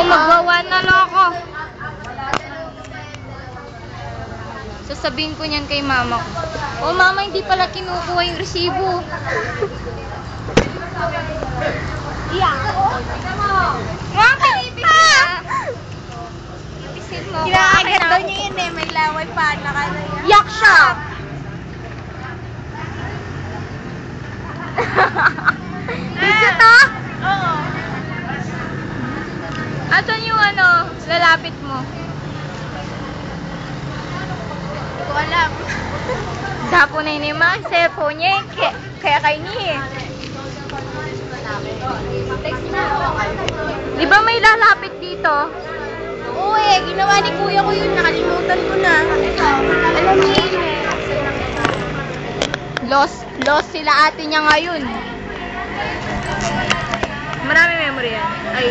Oo, magwawa na lang ako. Sasabihin ko niyan kay mama ko. Oh, mama, hindi pala kinukuha yung resibo. Iya. Mama, pinipis ka. Pipisin mo. Akin daw niya yun eh. May laway pa. Nakala Yak siya! Asan yung ano, lalapit mo? Hindi ko alam. Dapo na yun yung mga cellphone niya. eh. Kaya, kaya kay ni eh. Di ba may lalapit dito? Oo eh. Ginawa ni kuya ko yun. Nakalimutan ko na. Alam niya yun eh. Lost, lost sila ate niya ngayon. Marami memory yan. Ay,